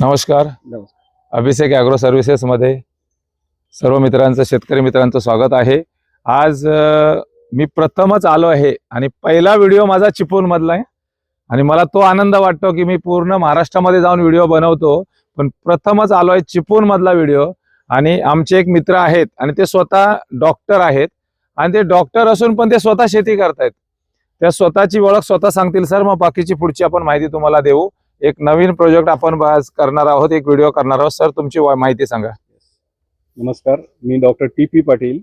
नमस्कार. अभिषेक ॲग्रो सर्व्हिसेसमध्ये सर्व मित्रांचं शेतकरी मित्रांचं स्वागत आहे. आज मी प्रथमच आलो आहे आणि पहिला व्हिडिओ माझा चिपळूणमधला आहे. आणि मला तो आनंद वाटतो की मी पूर्ण महाराष्ट्रामध्ये जाऊन व्हिडिओ बनवतो पण प्रथमच आलो आहे चिपळूणमधला व्हिडिओ. आणि आमचे एक मित्र आहेत आणि ते स्वतः डॉक्टर आहेत. आणि ते डॉक्टर असून पण ते स्वतः शेती करतायत. त्या स्वतःची ओळख स्वतः सांगतील सर मग बाकीची पुढची आपण माहिती तुम्हाला देऊ. एक नवीन प्रोजेक्ट आपण करणार आहोत एक व्हिडिओ करणार आहोत. सर तुमची माहिती सांगा. नमस्कार मी doctor T P Patil.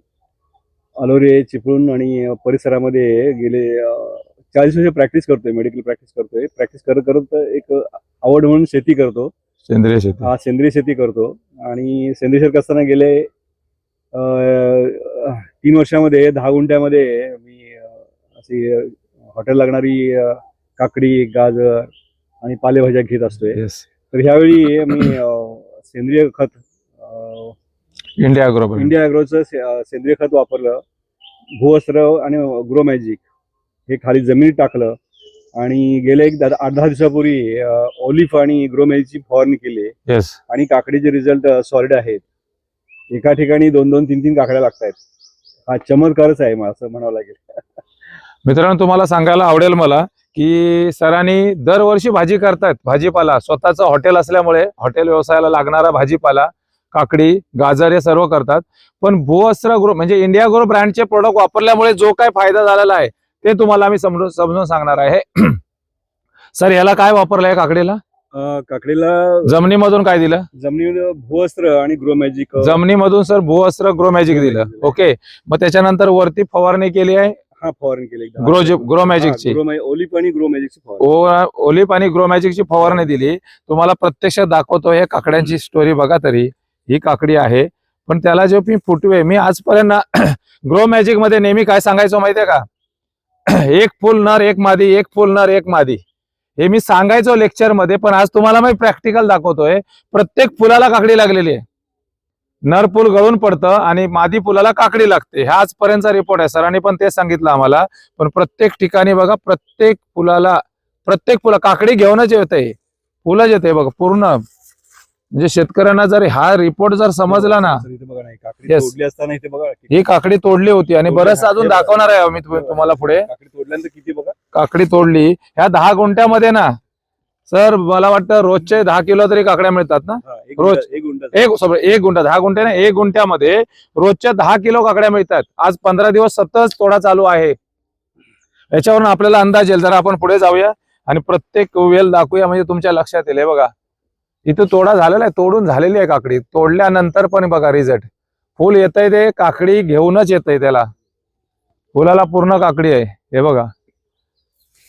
Alore Chiplun आणि परिसरामध्ये गेले चाळीस वर्ष प्रॅक्टिस करतोय मेडिकल प्रॅक्टिस करतोय. प्रॅक्टिस करत करत एक आवड म्हणून शेती करतो. सेंद्रिय शेती. हा सेंद्रिय शेती करतो. आणि सेंद्रिय शेती करताना गेले तीन वर्षामध्ये दहा गुंठ्यामध्ये मी अशी हॉटेल लागणारी काकडी गाजर आणि पालेभाज्या घेत असतोय. येस तर ह्यावेळी मी अं, सेंद्रिय खत अं, इंडिया ग्रोबल इंडिया ॲग्रोचं से- अं, सेंद्रिय खत वापरलं. भूवस्त्र आणि ग्रो मॅजिक हे खाली जमिनीत टाकलं. आणि गेल्या एक दहा- आठ दहा दिवसापूर्वी ओलिफ आणि ग्रो मॅजिकची फवारणी केली. येस आणि काकडीचे रिझल्ट सॉलिड आहेत. एका ठिकाणी दोन दोन तीन तीन काकड्या लागत आहेत हा चमत्कारच आहे मला असं म्हणावं लागेल. मित्रांनो तुम्हाला सांगायला आवडेल मला की सरांनी दरवर्षी भाजी करतायत भाजीपाला. स्वतःचं हॉटेल असल्यामुळे हॉटेल व्यवसायाला लागणारा भाजीपाला काकडी गाजर हे सर्व करतात. पण भूवस्त्र ग्रो म्हणजे इंडिया ग्रो ब्रँडचे प्रोडक्ट वापरल्यामुळे जो काय फायदा झालेला आहे ते तुम्हाला मी समजून समजून सांगणार आहे. सर याला काय वापरलं आहे काकडीला काकडीला जमिनीमधून काय दिलं? जमिनीवर भूवस्त्र आणि ग्रो मॅजिक. जमिनीमधून सर भूवस्त्र ग्रो मॅजिक दिलं. ओके. मग त्याच्यानंतर वरती फवारणी केली आहे. हा फवारणी केली. ग्रो ग्रो मॅजिकची ओलिफ आणि ग्रो मॅजिकची ओलिप आणि ग्रो मॅजिकची फवारणी दिली. तुम्हाला प्रत्यक्षात दाखवतो हे काकड्यांची स्टोरी बघा तरी. ही काकडी आहे. पण त्याला जे मी फुटवे मी आजपर्यंत ग्रो मॅजिकमध्ये नेहमी काय सांगायचो माहितीये का? एक फुल नर एक मादी एक फुल नर एक मादी. हे मी सांगायचो लेक्चरमध्ये पण आज तुम्हाला मी प्रॅक्टिकल दाखवतोय. प्रत्येक फुलाला काकडी लागलेली आहे. नर फुल गळून पडतं आणि मादी फुलाला काकडी लागते. हा आजपर्यंतचा रिपोर्ट आहे. सरांनी पण तेच सांगितलं आम्हाला. पण प्रत्येक ठिकाणी बघा प्रत्येक फुलाला प्रत्येक फुला काकडी घेऊनच येते फुलंच येते बघा पूर्ण. म्हणजे शेतकऱ्यांना जर हा रिपोर्ट जर समजला ना ही काकडी. तोडली होती आणि बरंच अजून. दाखवणार आहे मी तुम्ही- तुम्हाला पुढे. काकडी तोडल्यानंतर किती बघा? काकडी तोडली. ह्या दहा गुंठ्यामध्ये ना सर मला वाटतं रोजचे दहा किलो तरी काकड्या मिळतात ना? एक रोज. एक सॉरी एक गुंठा दहा गुंठे ना एक गुंठ्यामध्ये रोजच्या दहा किलो काकड्या मिळतात. आज पंधरा दिवस सतत तोडा चालू आहे. याच्यावरून आपल्याला अंदाज येईल. जरा आपण पुढे जाऊया आणि प्रत्येक वेल दाखवूया म्हणजे तुमच्या लक्षात येईल. हे बघा इथं तोडा झालेला आहे तोडून झालेली आहे काकडी. तोडल्यानंतर पण बघा रिझल्ट फुल येतंय ते काकडी घेऊनच येतंय त्याला. फुलाला पूर्ण काकडी आहे. हे बघा.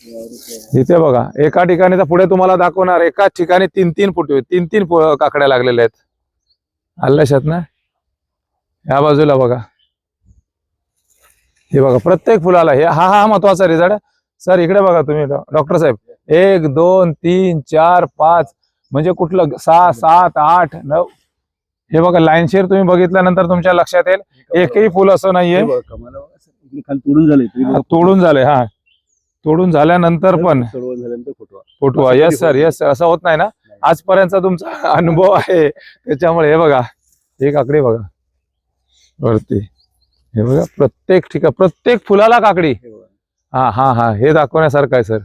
इथे बघा एका ठिकाणी तर पुढे तुम्हाला दाखवणार एकाच ठिकाणी तीन तीन फुटवे तीन तीन काकड्या लागलेल्या आहेत. आलं लक्षात ना? या बाजूला बघा. हे बघा प्रत्येक फुलाला हे हा हा महत्त्वाचा रिझल्ट सर इकडे बघा तुम्ही डॉक्टर साहेब. एक दोन तीन चार पाच म्हणजे कुठलं? सहा सात आठ नऊ. हे बघा लाईनशीर तुम्ही बघितल्यानंतर तुमच्या लक्षात येईल. एकही फुल असं नाहीये. तोडून झाले तुम्ही बघा. तोडून झालंय हा. तोडून झाल्यानंतर पण. सोडवून झाल्यानंतर फुटवा. Photo yes sir yes sir असं होत नाही ना? आजपर्यंतचा तुमचा अनुभव आहे. त्याच्यामुळे हे बघा. ही काकडी बघा. वरती. हे बघा. प्रत्येक ठिकाण प्रत्येक फुलाला काकडी. हे. हा हा हा. हे दाखवण्यासारखं आहे सर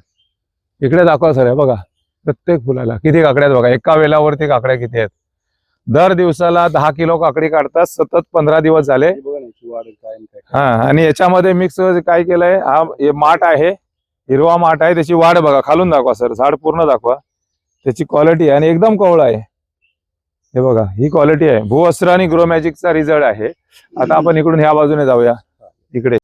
इकडे दाखवा सर हे बघा. प्रत्येक फुलाला. किती काकड्या आहेत बघा. एका वेलावरती काकड्या किती आहेत? दर दिवसाला दहा किलो काकडी काढतात. सतत पंधरा दिवस झाले. हे आणि याच्यामध्ये मिक्स काय केलंय? हे माठ आहे. हिरवा माठ आहे त्याची वाढ बघा खालून दाखवा सर झाड पूर्ण दाखवा. त्याची क्वालिटी आहे आणि एकदम कवळ आहे. हे बघा ही क्वालिटी आहे. भूवस्त्र आणि ग्रो मॅजिकचा रिझल्ट आहे. आता आपण इकडून ह्या बाजूने जाऊया. इकडे.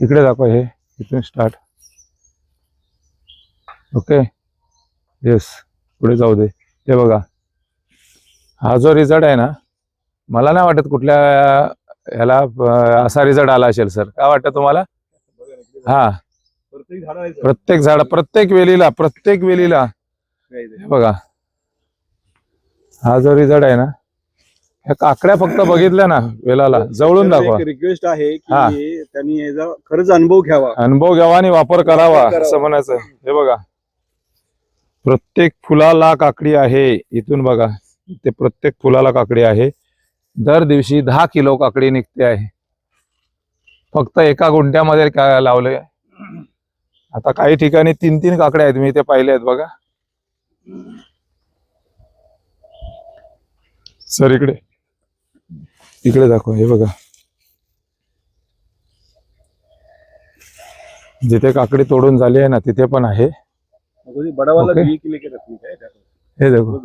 इकडे दाखवा हे इथून स्टार्ट ओके येस पुढे जाऊ दे. हे बघा हा जो रिझल्ट आहे ना मला नाही वाटत कुठल्या ह्याला असा रिझल्ट आला असेल सर काय वाटतं तुम्हाला. हा प्रत्येक झाड. प्रत्येक वेलीला प्रत्येक वेलीला. हे बघा हा जो रिझल्ट आहे ना ह्या काकड्या फक्त बघितल्या ना वेलाला जवळून दाखवा रिक्वेस्ट आहे हा. की त्यांनी खरंच अनुभव घ्यावा अनुभव घ्यावा आणि वापर करावा. असं म्हणायचं हे बघा प्रत्येक फुलाला काकडी आहे. इथून बघा ते प्रत्येक फुलाला काकडी आहे. दर दिवशी दहा किलो काकडी निघते आहे. फक्त एका गुंड्यामध्ये काय लावले? आता काही ठिकाणी तीन तीन काकड्या आहेत मी ते पाहिले आहेत बघा. सर इकडे. इकडे दाखवा हे बघा. जिथे काकडी तोडून झाली आहे ना तिथे पण आहे. तो बड़ा वाला Okay. बीज के लिए रखनी है क्या? देखो।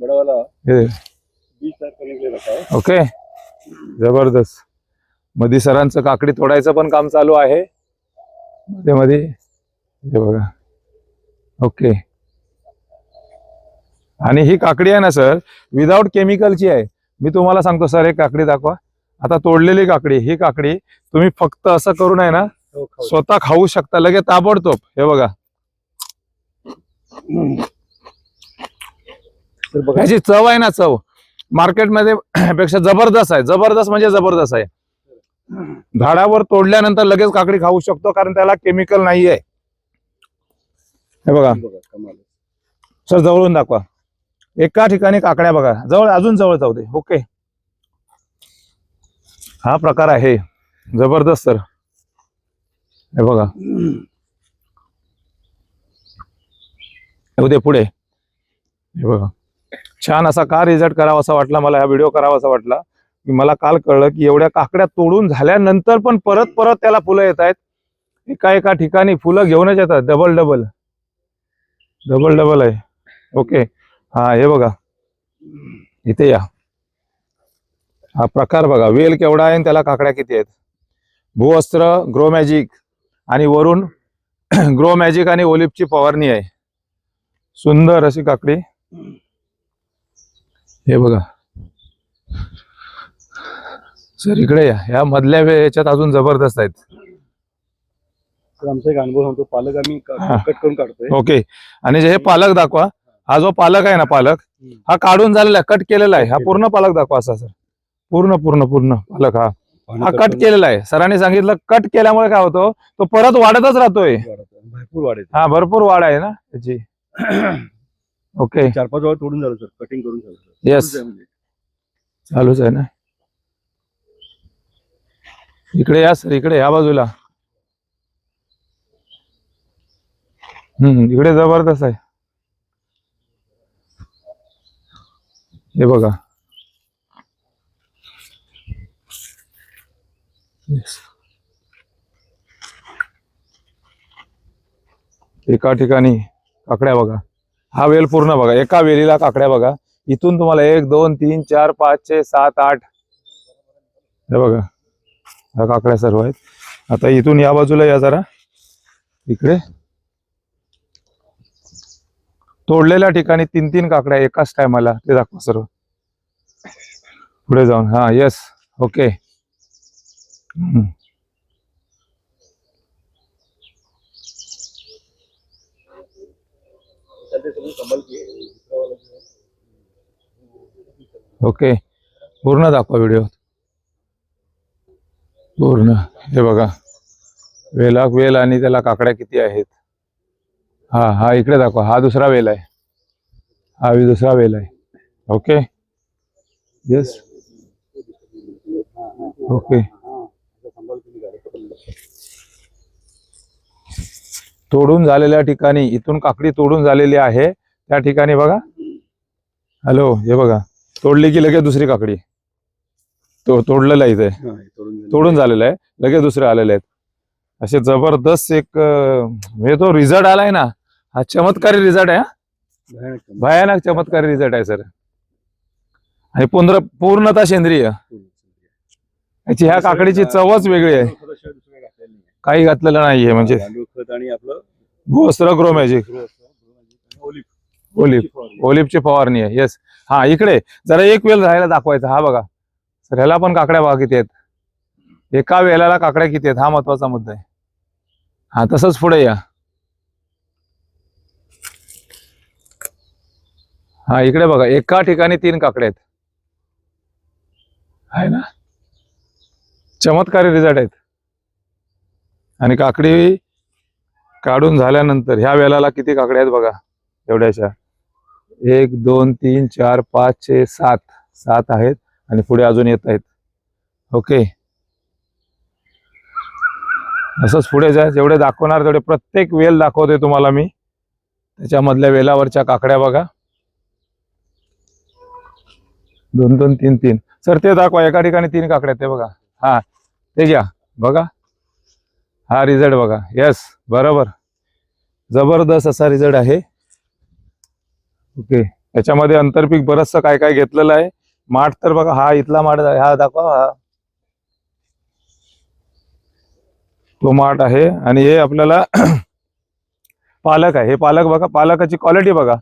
बड़ा वाला बीज तैयार करने के लिए रखा है। ओके। जबरदस्त। मधी सरांचं काकडी तोडायचं पण काम चालू आहे. मध्ये मध्ये हे बघा. ओके. आणि ही काकडी आहे ना सर विदाऊट केमिकलची आहे. मी तुम्हाला सांगतो सर एक काकडी दाखवा. आता तोडलेली काकडी ही काकडी तुम्ही फक्त असं करून आहे ना हो. स्वतः खाऊ शकता. लगेच ताबडतोब. हे बघा. ह्याची चव आहे ना चव. मार्केटमध्ये पेक्षा जबरदस्त आहे. जबरदस्त म्हणजे जबरदस्त आहे. झाडावर तोडल्यानंतर लगेच काकडी खाऊ शकतो कारण त्याला केमिकल नाही आहे हे बघा. सर जवळून दाखवा. एका ठिकाणी काकड्या बघा. जवळ अजून जवळ जाऊ दे. ओके. हा प्रकार आहे. जबरदस्त सर. हे बघा. उद्या पुढे. हे बघा. छान असा का रिझल्ट करावा असा वाटला मला हा व्हिडिओ करावा असा वाटला. की मला काल कळलं की एवढ्या काकड्या तोडून झाल्यानंतर पण परत परत त्याला फुलं येत आहेत. एका एका ठिकाणी फुलं घेऊनच येतात. डबल डबल डबल डबल आहे. ओके हा हे बघा. इथे या. हा प्रकार बघा. वेल केवढा आहे त्याला काकड्या किती आहेत? भूवस्त्र ग्रो मॅजिक आणि वरून ग्रो मॅजिक आणि ओलिपची फवारणी आहे. सुंदर अशी काकडी. हे बघा. सर इकडे या. ह्या मधल्या याच्यात अजून जबरदस्त आहेत. आमचा एक अनुभव सांगतो. पालक आम्ही हा. कट करून काढतोय. ओके. आणि जे हे पालक दाखवा हा जो पालक आहे ना पालक हा काढून झालेला आहे कट केलेला आहे. हा पूर्ण पालक दाखवा असा सर. पूर्ण पूर्ण पूर्ण पालक हा. हा कट केलेला आहे. सरांनी सांगितलं कट केल्यामुळे काय होतं? तो परत वाढतच राहतोय. भरपूर वाढेल हा भरपूर वाढ आहे ना त्याची. ओके चार पाच वेळा तोडून झालं सर कटिंग करून झालं सर Yes. चालूच आहे म्हणजे. चालूच आहे ना? इकडे या सर इकडे या बाजूला. हम्म. इकडे जबरदस्त आहे. हे बघा. Yes. एका ठिकाणी काकड्या बघा. हा वेल पूर्ण बघा. एका वेलीला काकड्या बघा. इथून तुम्हाला एक दोन तीन चार पाच छे सात आठ. हे बघा. ह्या काकड्या सर्व आहेत. आता इथून या बाजूला या जरा. इकडे. तोडलेल्या ठिकाणी तीन तीन काकड्या एकाच टायमाला. ते दाखवा सर्व. पुढे जाऊन. हा येस ओके ओके पूर्ण दाखवा व्हिडिओ पूर्ण. हे बघा. वेला वेल आणि त्याला काकड्या किती आहेत? हा हा इकडे दाखवा. हा दुसरा वेल आहे. हा बी दुसरा वेल आहे. ओके येस ओके तोडून झालेल्या ठिकाणी इथून काकडी तोडून झालेली आहे. त्या ठिकाणी बघा. हॅलो हे बघा. तोडली की लगेच दुसरी काकडी. तो तोडलेलं आहे इथे. तोडून झालं. तोडून झालेलं आहे. लगेच दुसरे आलेले आहेत. असे जबरदस्त एक म्हणजे तो रिझल्ट आलाय ना. हा चमत्कारी रिझल्ट आहे हा. भयानक. चमत्कारी रिझल्ट आहे सर आणि पूर्ण पूर्णतः सेंद्रिय. याची ह्या काकडीची चवच वेगळी आहे. काही घातलेलं नाहीये म्हणजे आणि आपलं भूवस्त्र ग्रो मॅजिक. आणि ओलिव्ह. ओलिव्ह फवारणी. आहे. येस हा इकडे. जरा एक वेल राहायला दाखवायचा. हा बघा. सर ह्याला पण काकड्या बघा किती आहेत. एका वेलाला काकड्या किती आहेत? हा महत्त्वाचा मुद्दा आहे. हा तसंच पुढे या. हा इकडे बघा. एका ठिकाणी तीन काकड्या आहेत. आहे ना? चमत्कारी रिझल्ट आहेत. आणि काकडी काढून झाल्यानंतर ह्या वेलाला किती काकड्या आहेत बघा एवढ्याशा. एक दोन तीन चार पाच छे सात. सात आहेत आणि पुढे अजून येत आहेत. ओके. असंच पुढे जा जेवढे दाखवणार तेवढे प्रत्येक वेल दाखवते तुम्हाला मी. त्याच्यामधल्या वेलावरच्या काकड्या बघा. दोन दोन तीन तीन. सर ते दाखवा एका ठिकाणी तीन काकड्या आहेत ते बघा. हा ते घ्या. बघा. हा रिझल्ट बघा. येस बरोबर. जबरदस्त असा रिझल्ट आहे. ओके याच्यामध्ये आंतरपीक बरचसं काय काय घेतलेलं आहे. माठ तर बघा हा इथला माठ. हा दाखवा. हा. तो माठ आहे. आणि हे आपल्याला पालक आहे. हे पालक बघा पालकाची क्वालिटी बघा.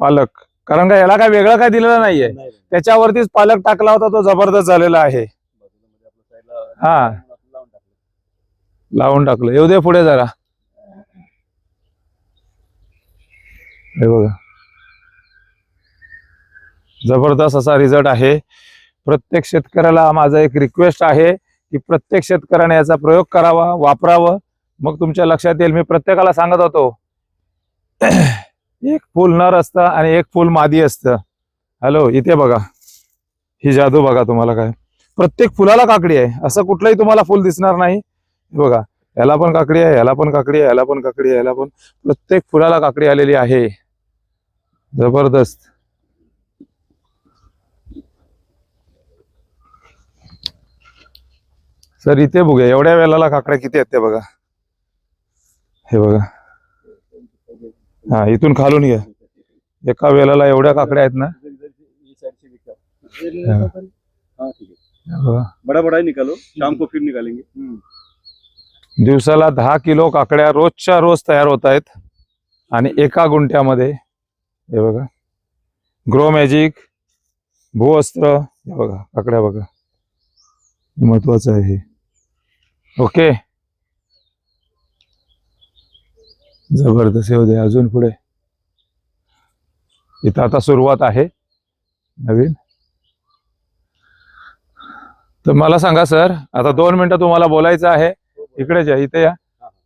पालक. कारण का याला काय वेगळं काय दिलेलं नाहीये. नाही, नाही. त्याच्यावरतीच पालक टाकला होता तो जबरदस्त झालेला आहे. साईडला हा. लावून टाकलं. येऊ दे पुढे जरा. हे बघा. जबरदस्त असा रिझल्ट आहे. प्रत्येक शेतकऱ्याला माझा एक रिक्वेस्ट आहे की प्रत्येक शेतकऱ्याने याचा प्रयोग करावा वापरावं. मग तुमच्या लक्षात येईल. मी प्रत्येकाला सांगत होतो. एक फूल नर असतं आणि एक फूल मादी असतं. हॅलो इथे बघा. ही जादू बघा तुम्हाला काय. प्रत्येक फुलाला काकडी आहे. असं कुठलंही तुम्हाला फुल दिसणार नाही. बघा याला पण काकडी आहे याला पण काकडी आहे याला पण काकडी आहे याला पण प्रत्येक फुलाला काकडी आलेली आहे. जबरदस्त. सर इथे बघूया एवढ्या वेळेला काकड्या किती आहेत ते बघा. हे बघा. हा इथून खालून घ्या. एका वेळेला एवढ्या काकड्या आहेत ना? हाँ। हाँ, है हे बड़ा बड़ा ही. निकालो शाम को फिर निकालेंगे. दिवसाला दहा किलो काकड्या रोजच्या रोज तयार होत आहेत. आणि एका गुंठ्यामध्ये हे बघा ग्रो मॅजिक भूवस्त्र हे बघा काकड्या बघा. महत्वाचं आहे हे. ओके. जबरदस्त येऊ दे अजून पुढे. इथं आता सुरुवात आहे नवीन. तर मला सांगा सर आता दोन मिनटं तुम्हाला बोलायचं आहे. इकडेच या इथे या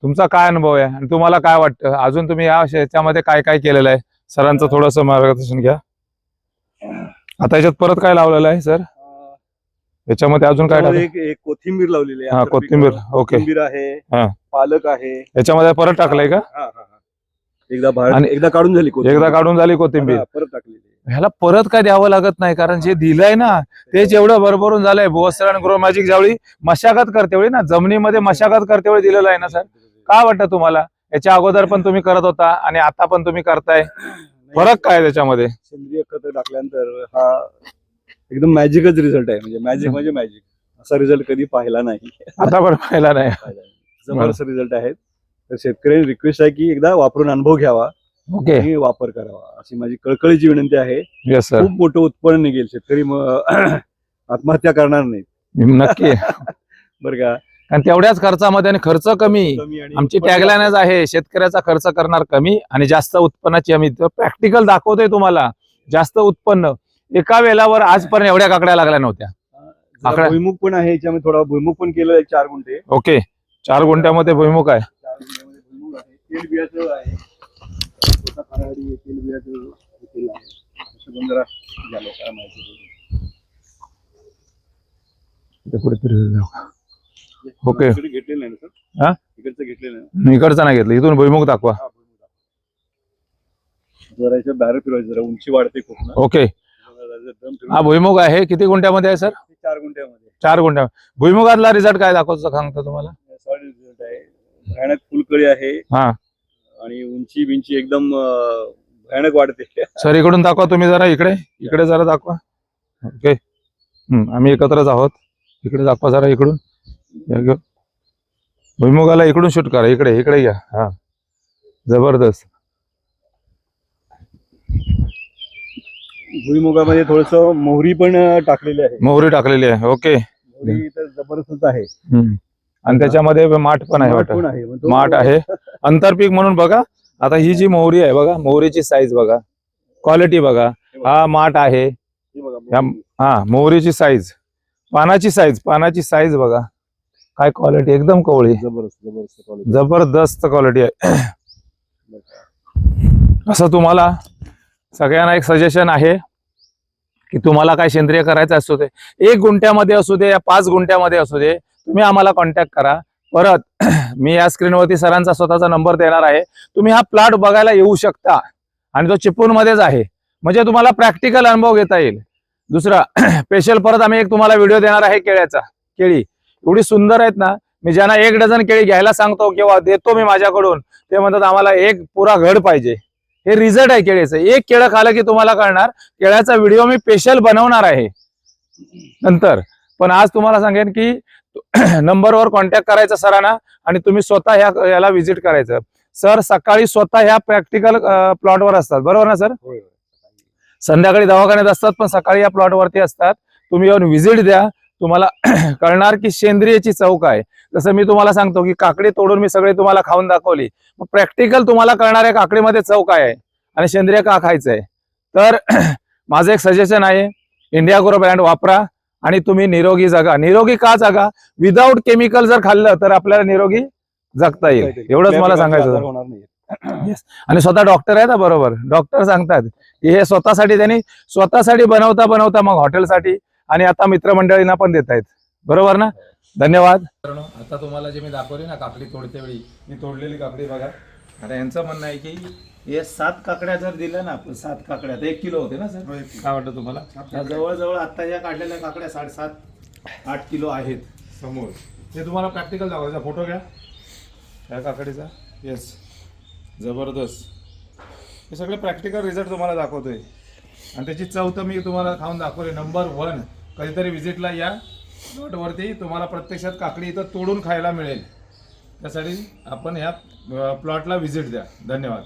तुमचा काय अनुभव आहे आणि तुम्हाला काय वाटतं अजून तुम्ही या याच्यामध्ये काय काय केलेलं आहे सरांचं थोडस मार्गदर्शन घ्या आता याच्यात परत काय लावलेलं आहे सर याच्यामध्ये अजून काय कोथिंबीर लावलेली आहे हा, कोथिंबीर. ओके. कोथिंबीर आहे. पालक आहे याच्यामध्ये परत टाकलंय का हा, हा, हा. एकदा एकदा काढून झाली. एकदा काढून झाली कोथिंबीर परत टाकलेली. ह्याला परत काय द्यावं लागत नाही कारण जे दिलंय ना तेच एवढं भरभरून झालंय भुवस्त्र आणि गृह मॅजिक ज्यावेळी मशागत करते वेळी ना जमिनीमध्ये मशागत करते वेळी दिलेलं आहे ना सर? काय वाटतं तुम्हाला? याच्या अगोदर पण तुम्ही करत होता आणि आता पण तुम्ही करताय. फरक काय त्याच्यामध्ये? सेंद्रिय खत टाकल्यानंतर हा एकदम मॅजिकच रिझल्ट आहे. म्हणजे मॅजिक म्हणजे मॅजिक असा रिझल्ट कधी पाहिला नाही. आता पण पाहिला नाही. पाहिला नाही. जबरदस्त रिझल्ट आहेत. तर शेतकऱ्यांनी रिक्वेस्ट आहे की एकदा वापरून अनुभव घ्यावा. ओके. आणि वापर करावा. अशी माझी कळकळीची विनंती आहे. येस सर खूप मोठं उत्पन्न निघेल. शेतकरी आत्महत्या करणार नाही नक्की. बरं का? आणि तेवढ्याच खर्चामध्ये आणि खर्च कमी. कमी आणि आमची उत्पन्न टॅगलाईनच आहे शेतकऱ्याचा खर्च करणार कमी आणि जास्त उत्पन्नाची आम्ही प्रॅक्टिकल दाखवतोय तुम्हाला. जास्त उत्पन्न. एका वेळेवर आजपर्यंत एवढ्या काकड्या लागल्या नव्हत्या. जरा आकडा- भुईमुग पण आहे याच्यामध्ये थोडा भुईमुग पण आहे चार गुंठे. ओके. चार गुंठ्यामध्ये भुईमुख आहे. चार गुंठ्यामध्ये भुईमुग आहे. तेल बियाचं आहे. तेल बियाचं तेल आहे. असं पण जरा झालं काय माहिती कुठेतरी. ओके. इकडे घेतलेलं नाही ना सर? हा? इकडचं घेतलेलं नाही. इकडचा नाही घेतलं. इथून भुईमुख दाखवा. हा, भुईमुग दाखव. जरा याच्या बाहेर फिरवायचं जरा उंची वाढते खूप ना. ओके. जरा जर दम फिरवून- हा भुईमुग आहे. किती गुंठ्यामध्ये आहे सर? ते चार गुंठ्यामध्ये. चार गुंठ्या. भुईमुगातला रिझल्ट काय दाखवतो सांगतो तुम्हाला? सॉलिड रिझल्ट आहे. फुलकळी आहे. हा. आणि उंची बिंची एकदम भयानक वाढते. सर इकडून दाखवा तुम्ही जरा इकडे? इकडे जरा दाखवा. ओके. आम्ही एकत्रच आहोत. इकडे दाखवा जरा इकडून. भुईमुगाला इकडून शूट करा. इकडे इकडे घ्या हा. जबरदस्त. भुईमुगामध्ये थोडस मोहरी पण टाकलेली आहे. मोहरी टाकलेली आहे. ओके. मोहरी तर जबरदस्त आहे. आणि त्याच्यामध्ये माठ पण आहे वाटत. माठ आहे. आंतरपीक म्हणून बघा. आता ही जी मोहरी आहे बघा मोहरीची साईज बघा. क्वालिटी बघा. हे माठ आहे. हे मोहरीची साईज पानाची साईज पानाची साईज बघा. काय क्वालिटी एकदम कवळी. जबरदस्त जबरदस्त क्वालिटी आहे. असं तुम्हाला सगळ्यांना एक सजेशन आहे की तुम्हाला काय सेंद्रिय करायचं असू दे एक गुंठ्यामध्ये असू दे या पाच गुंठ्यामध्ये असू दे तुम्ही आम्हाला कॉन्टॅक्ट करा. परत मी या स्क्रीनवरती सरांचा स्वतःचा नंबर देणार आहे. तुम्ही हा प्लॉट बघायला येऊ शकता. आणि तो चिपळूणमध्येच आहे. म्हणजे तुम्हाला प्रॅक्टिकल अनुभव घेता येईल. दुसरा स्पेशल परत आम्ही एक तुम्हाला व्हिडिओ देणार आहे केळ्याचा. केळी. एवढी सुंदर आहेत ना. मी ज्यांना एक डझन केळी घ्यायला सांगतो किंवा देतो मी माझ्याकडून ते म्हणतात आम्हाला एक पुरा घड पाहिजे. हे रिझल्ट आहे केळीचं. एक केळं खालं की तुम्हाला कळणार केळ्याचा व्हिडिओ मी स्पेशल बनवणार आहे. नंतर. पण आज तुम्हाला सांगेन की नंबरवर कॉन्टॅक्ट करायचा सरांना आणि तुम्ही स्वतः ह्या याला व्हिजिट करायचं. सर सकाळी स्वतः ह्या प्रॅक्टिकल प्लॉटवर असतात. बरोबर ना सर संध्याकाळी दवाखान्यात असतात पण सकाळी या प्लॉटवरती असतात. तुम्ही येऊन व्हिजिट द्या. तुम्हाला कळणार की सेंद्रियची चव काय जसं मी तुम्हाला सांगतो की काकडी तोडून मी सगळे तुम्हाला खाऊन दाखवली. मग प्रॅक्टिकल तुम्हाला कळणार आहे काकडीमध्ये चव काय आहे आणि सेंद्रिय का खायचं आहे तर माझं एक सजेशन आहे इंडिया ग्रो ब्रँड वापरा. आणि तुम्ही निरोगी जगा. निरोगी का जगा? विदाऊट केमिकल जर खाल्लं तर आपल्याला निरोगी जगता येईल. एवढंच मला सांगायचं आणि स्वतः डॉक्टर आहेत ना बरोबर. डॉक्टर सांगतात की हे स्वतःसाठी त्यांनी स्वतःसाठी बनवता बनवता मग हॉटेलसाठी आणि आता मित्रमंडळींना पण देत आहेत. बरोबर ना? धन्यवाद. आता तुम्हाला जे मी दाखवली ना काकडी तोडते वेळी मी तोडलेली काकडी बघा. आता यांचं म्हणणं आहे की हे सात काकड्या जर दिल्या ना आपण सात काकड्या तर एक किलो होते ना सर? काय वाटतं तुम्हाला? या जवळजवळ आता या काढलेल्या काकड्या साडेसात आठ किलो आहेत. समोर. हे तुम्हाला प्रॅक्टिकल दाखवायचा फोटो घ्या. त्या काकडीचा. येस जबरदस्त. हे सगळे प्रॅक्टिकल रिझल्ट तुम्हाला दाखवतोय. आणि त्याची चव तर मी तुम्हाला खाऊन दाखवली नंबर वन कधीतरी व्हिजिटला या. प्लॉटवरती तुम्हाला प्रत्यक्षात काकडी इथं तोडून खायला मिळेल. त्यासाठी आपण ह्या प्लॉटला व्हिजिट द्या. धन्यवाद.